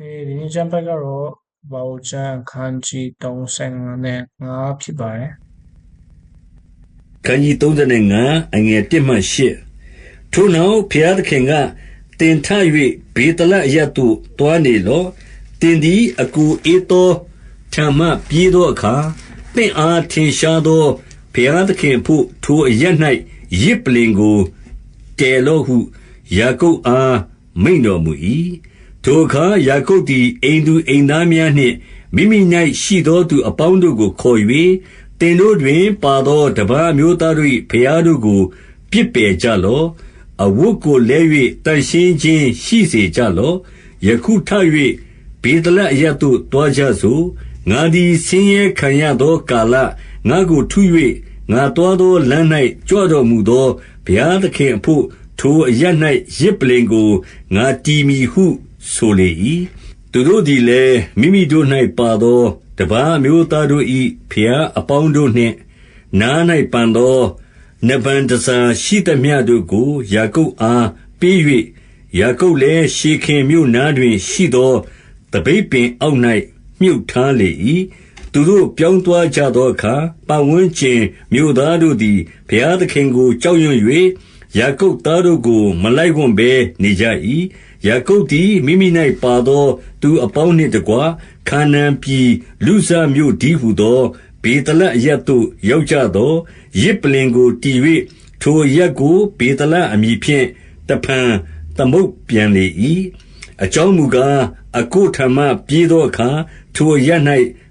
ဒီနေ့ကျမ်းဖတ်ကတော့ဘာဝကျမ်းအခန်းကြီး35နဲ့5ဖြစ်ပါတယ်ခန်းကြီး35အငယ်1မှ8ထိုနောက်ဘုရားသခင်ကတင်ထ၍ဘေတလအရတ်သို့တွားနေလော့တင်သည်အကူအေသောဓမ္မပြေးသောအခါတင့်အားထင်ရှားသောဘုရားသခင်ဖို့ထိုအရတ်၌ရစ်ပလင်ကိုတဲလော့ဟုယာကုပ်အားမိန်တော်မူ၏ ထိုအခါ ယာကုပ်သည် အိမ်သူအိမ်သားများနှင့် မိမိ၌ရှိသောသူအပေါင်းတို့ကိုခေါ်၍သင်တို့တွင်ပါသော တပါးအမျိုးသားတို့၏ဘုရားတို့ကိုပြစ်ပယ်ကြလော့။အဝတ်ကိုလဲ၍သန့်ရှင်းခြင်းရှိစေကြလော့။ယခုထ၍ဗေသလအရပ်သို့ သွားကြစို့။ငါသည် ဆင်းရဲခံရသောကာလ ငါ့ကိုထု၍ငါသွားသောလမ်း၌ကြွတော်မူသော ဘုရားသခင်အဘို့ ထိုအရပ်၌ယဇ်ပလ္လင်ကို ငါတည်မည်ဟု ဆိုလေ၏။သူတို့သည်လည်း မိမိတို့၌ပါသော တပါးအမျိုးသားတို့၏ဘုရားအပေါင်းတို့နှင့် နား၌ပန်သောနဗံတန်ဆာရှိသမျှတို့ကို ယာကုပ်အားပေး၍ယာကုပ်လည်း ရှေခင်မြို့နားတွင်ရှိသော သပိတ်ပင်အောက်၌မြုပ်ထားလေ၏။သူတို့ပြောင်းသွားကြသောအခါ ပတ်ဝန်းကျင်မြို့သားတို့သည် ဘုရားသခင်ကို ကြောက်ရွံ့၍ ယာကုပ်သားတို့ကို မလိုက်ဝံ့ဘဲနေကြ၏။ယာကုပ်သည် မိမိ၌ပါသော သူအပေါင်းနှင့်တကွ ခါနာန်ပြည်လုဇမြို့တည်းဟူသော ဗေသလအရပ်သို့ ရောက်ကြသော်၊ယဇ်ပလ္လင်ကိုတည်၍ထိုအရပ်ကို ဗေသလအမည်ဖြင့် တဖန်သမုတ်ပြန်လေ၏။အကြောင်းမူကား၊အစ်ကိုထံမှ ပြေးသောအခါ ထိုအရပ်၌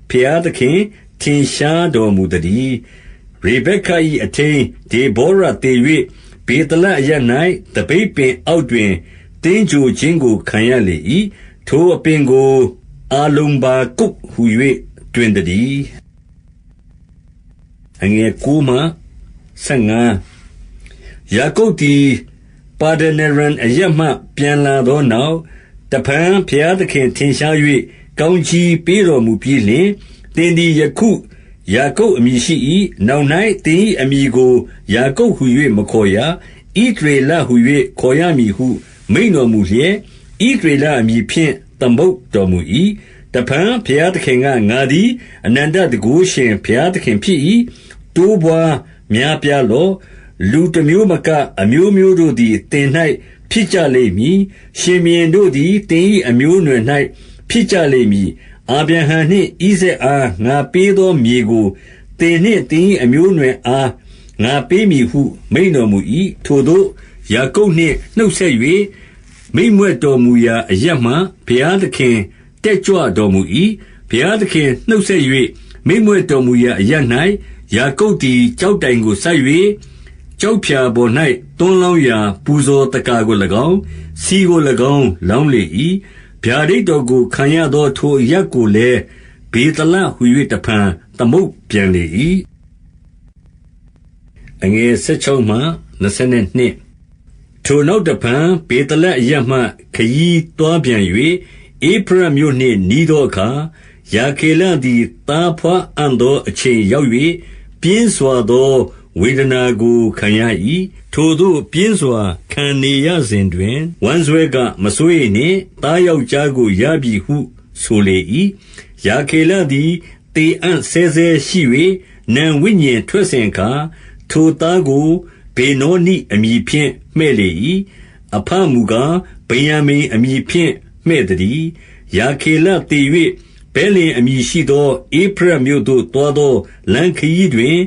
ဘုရားသခင်ထင်ရှားတော်မူသတည်း။ရေဗက္က၏အထိန်း ဒေဗောရသေ၍ ဗေသလအရပ်၌သပိတ်ပင်အောက်တွင် သင်္ဂြိုဟ်ခြင်းကို ခံရလေ၏။ထိုအပင်ကို အာလုမ္ဘာကုတ်ဟူ၍တွင်သတည်း။ယာကုပ်သည် ပါဒနာရံအရပ်မှ ပြန်လာသောနောက်၊တဖန် ဘုရားသခင်ထင်ရှား၍ကောင်းကြီးပေးတော်မူပြီးလျှင်၊သင်သည် ယခု ယာကုပ်အမည်ရှိ၏။နောက်၌သင်၏အမည်ကို ယာကုပ်ဟူ၍မခေါ်ရ။ဣသရေလဟူ၍ခေါ်ရမည်ဟု မိန့်တော်မူလျက်၊ဣသရေလအမည်ဖြင့် သမုတ်တော်မူ၏။တဖန် ဘုရားသခင်က၊ငါသည် အနန္တတန်ခိုးရှင် ဘုရားသခင်ဖြစ်၏။တိုးပွါးများပြားလော့။လူတမျိုးမက အမျိုးမျိုးတို့သည် သင်၌ဖြစ်ကြလိမ့်မည်။ရှင်ဘုရင်တို့သည် သင်၏အမျိုးအနွယ်၌ဖြစ်ကြလိမ့်မည်။ အာဗြဟံနှင့်ဣဇာက်အား ငါပေးသောမြေကို သင်နှင့်သင်၏အမျိုးအနွယ်အား ငါပေးမည်ဟု မိန့်တော်မူ၏။ထိုသို့ ယာကုပ်နှင့်နှုတ်ဆက်၍မိန့်မြွက်တော်မူရာအရပ်မှ ဘုရားသခင် တက်ကြွတော်မူ၏။ဘုရားသခင်နှုတ်ဆက်၍မိန့်မြွက်တော်မူရာအရပ်၌ယာကုပ်သည် ကျောက်တိုင်ကိုစိုက်၍ကျောက်ဖြာပေါ်၌သွန်းလောင်းရာ ပူဇော်သက္ကာကို၎င်း၊ဆီကို၎င်း လောင်းလေ၏။ ဗျာဒိတ်တော်ကိုခံရသော ထိုအရပ်ကိုလည်း ဗေသလဟူ၍တဖန်သမုတ်ပြန်လေ၏။ထိုနောက်တဖန် ဗေသလအရပ်မှ ခရီးသွားပြန်၍ဧဖရတ်မြို့နှင့် နီးသောအခါ၊ရာခေလသည် သားဘွားအံ့သော အချိန်ရောက်၍ပြင်းစွာသော ဝေဒနာကိုခံရ၏။ထိုသို့ပြင်းစွာ ခံနေရစဉ်တွင်၊ဝမ်းစွဲက၊မစိုးရိမ်နှင့်။သားယောက်ျားကို ရပြီဟုဆိုလေ၏။ရာခေလသည် သေအံ့ဆဲဆဲရှိ၍နံဝိညာဉ်ထွက်စဉ်အခါ၊ထိုသားကို ဗေနောနိအမည်ဖြင့် မှည့်လေ၏။အဘမူကား ဗင်္ယာမိန်အမည်ဖြင့် မှည့်သတည်း။ရာခေလသေ၍ဗက်လင်အမည်ရှိသော ဧဖရတ်မြို့သို့သွားသော လမ်းခရီးတွင်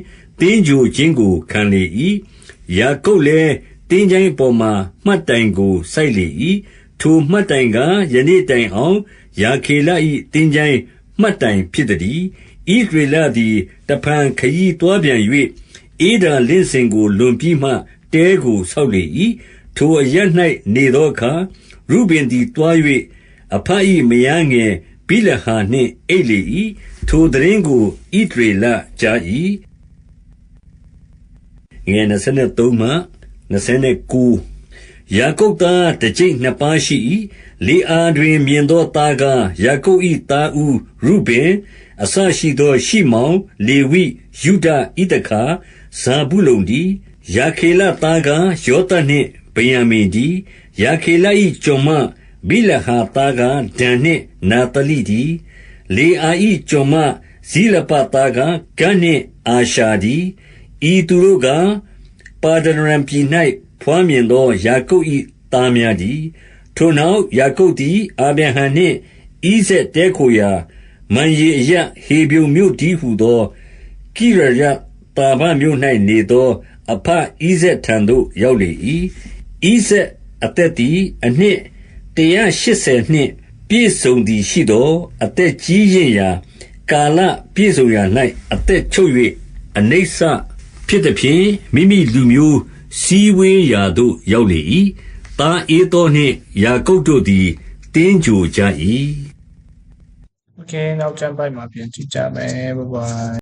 သင်္ဂြိုဟ်ခြင်းကို ခံလေ၏။ယာကုပ်လည်း သင်္ချိုင်းအပေါ်မှာ မှတ်တိုင်ကို စိုက်လေ၏။ထိုမှတ်တိုင်ကား ယနေ့တိုင်အောင် ရာခေလ၏သင်္ချိုင်းမှတ်တိုင်ဖြစ်သတည်း။ဣသရေလသည် တဖန်ခရီးသွားပြန်၍ဧဒါလင့်စင်ကို လွန်ပြီးမှ တဲကိုဆောက်လေ၏။ထိုအရပ်၌နေသောအခါ ရုဗင်သည်သွား၍အဘ၏မယားငယ် ဗိလဟာနှင့် အိပ်လေ၏။ထိုသိတင်းကို ဣသရေလကြား၏။ ယာကုပ်သားတကျိပ်နှစ်ပါးရှိ၏။လေအာတွင် မြင်သောသားကား ယာကုပ်၏သားဦးရုဗင်အစရှိသော ရှိမောင်၊လေဝိ၊ယုဒ၊ဣသခါ၊ဇာဗုလုန်တည်း။ရာခေလသားကား ယောသပ်နှင့် ဗင်္ယာမိန်တည်း။ရာခေလ၏ကျွန်မဘိလဟာသားကဒန်နှင့်နာတလိဒီလေအာဤကျွန်မ ဇိလပသားကဂန်နှင့် အာရှာဒီ ဤသူတို့ကပါဒနရံပြည်၌ဖွားမြင်သော ယာကုပ်၏သားများသည်ထိုနောက် ယာကုပ်သည် အာဗြဟံနှင့် ဣဇက်တဲခိုရာ မန်ရေအရဟေဗျုံမြို့တည်းဟုသော ကိရယတာဘမြို့၌နေသောအဖဣဇက်ထံသို့ ရောက်လေ၏ဣဇက်အသက်သည် အနှစ်180နှင့် ပြည့်စုံသည်ရှိသောအသက်ကြီးရင့်ရာ ကာလပြည့်စုံရာ၌အသက်ချုပ်၍အနိစ္စ ဖြစ်သည်ဖြင့် မိမိလူမျိုးစည်းဝေးရာသို့ ရောက်လေ၏။သားဧသောနှင့် ယာကုပ်တို့သည်တင်းကြိုကြ၏။ Okay နောက်ကျမ်းပိုက်မှာ ပြန်ကြည့်ကြမယ် bye bye